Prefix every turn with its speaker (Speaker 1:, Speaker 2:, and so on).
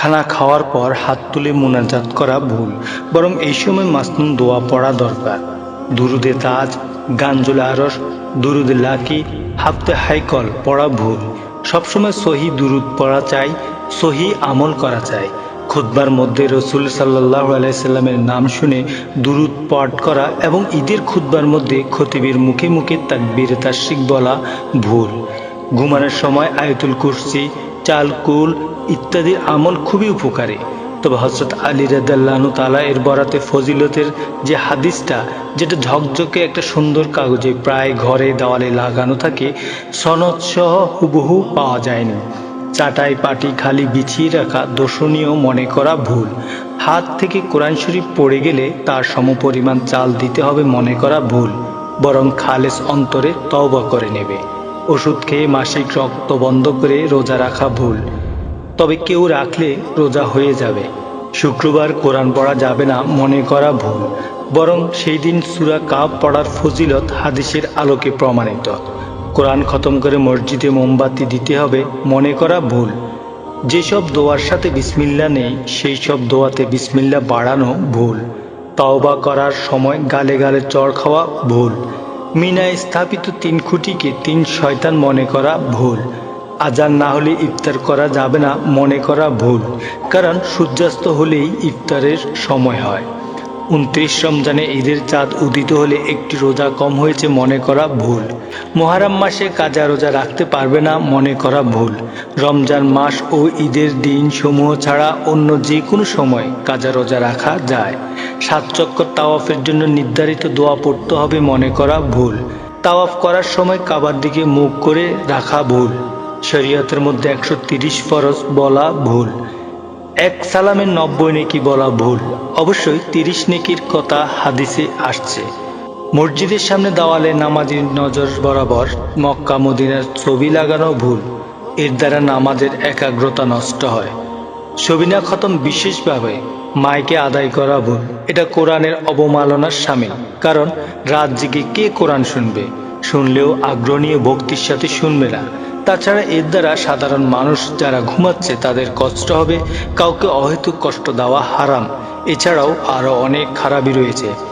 Speaker 1: খানা খাওয়ার পর হাত তুলে মোনাজাত করা ভুল, বরং এই সময় মাসনুন দোয়া পড়া দরকার। দুরুদে তাজ গাঞ্জুল আরস দুরুদে লাকি, হাফতে হাইকল পড়া ভুল। সবসময় সহি দুরুদ পড়া চাই, সহি আমল করা চাই। খুতবার মধ্যে রসুল সাল্লাহ আলাইসাল্লামের নাম শুনে দুরুদ পাঠ করা এবং ঈদের খুতবার মধ্যে খতিবের মুখে মুখে তাকবীর তাশিক বলা ভুল। ঘুমানোর সময় আয়তুল কুরসি চালকুল ইত্যাদির আমল খুবই উপকারী। তবে হজরত আলী রাদাল্লাহনু তালা এর বরাতে ফজিলতের যে হাদিসটা, যেটা ঝকঝকে একটা সুন্দর কাগজে প্রায় ঘরে দেওয়ালে লাগানো থাকে, সনদ সহ হুবহু পাওয়া যায়নি। চাটাই পাটি খালি বিছিয়ে রাখা দর্শনীয় মনে করা ভুল। হাত থেকে কোরআন শরীফ পড়ে গেলে তার সমপরিমাণ চাল দিতে হবে মনে করা ভুল, বরং খালেস অন্তরে তওবা করে নেবে। ওষুধ খেয়ে মাসিক রক্ত বন্ধ করে রোজা রাখা ভুল। তবে কেউ রাখলে রোজা হয়ে যাবে। শুক্রবার কোরআন পড়া যাবে না মনে করা ভুল। বরং সেই দিন সুরা কাব পড়ার ফজিলত হাদিসের আলোকে প্রমাণিত। কোরআন খতম করে মসজিদে মোমবাতি দিতে হবে মনে করা ভুল। যেসব দোয়ার সাথে বিসমিল্লা নেই, সেই সব দোয়াতে বিসমিল্লা বাড়ানো ভুল। তওবা করার সময় গালে গালে চড় খাওয়া ভুল। মিনায় স্থাপিত তিন খুঁটিকে তিন শয়তান মনে করা ভুল। আজান না হলে ইফতার করা যাবে না মনে করা ভুল, কারণ সূর্যাস্ত হলেই ইফতারের সময় হয়। উনত্রিশ রমজানে ঈদের চাঁদ উদিত হলে একটি রোজা কম হয়েছে মনে করা ভুল। মহারাম মাসে কাজা রোজা রাখতে পারবে না মনে করা ভুল। রমজান মাস ও ঈদের দিন সমূহ ছাড়া অন্য যে কোনো সময় কাজা রোজা রাখা যায়। সাত চক্কর তাওয়াফের জন্য নির্ধারিত দোয়া পড়তে হবে মনে করা ভুল। তাওয়াফ করার সময় কাবার দিকে মুখ করে রাখা ভুল। শরীয়তের মধ্যে একশো তিরিশ ফরজ বলা ভুল। এক সালামের নব্বই নেকি বলা ভুল। অবশ্যই তিরিশ নেকির কথা হাদিসে আসছে। মসজিদের সামনে দেওয়ালে নামাজির নজর বরাবর মক্কা মদিনার ছবি লাগানো ভুল। এর দ্বারা নামাজের একাগ্রতা নষ্ট হয়। সবিনা খতম বিশেষভাবে মাইকে আদায় করা ভুল। এটা কোরআনের অবমাননার সামিল। কারণ রাত জেগে কে কোরআন শুনবে? শুনলেও আগ্রহ নিয়ে ভক্তির সাথে শুনবে না। তাছাড়া এর দ্বারা সাধারণ মানুষ যারা ঘুমাচ্ছে, তাদের কষ্ট হবে। কাউকে অহেতুক কষ্ট দেওয়া হারাম। এছাড়াও আরও অনেক খারাপই রয়েছে।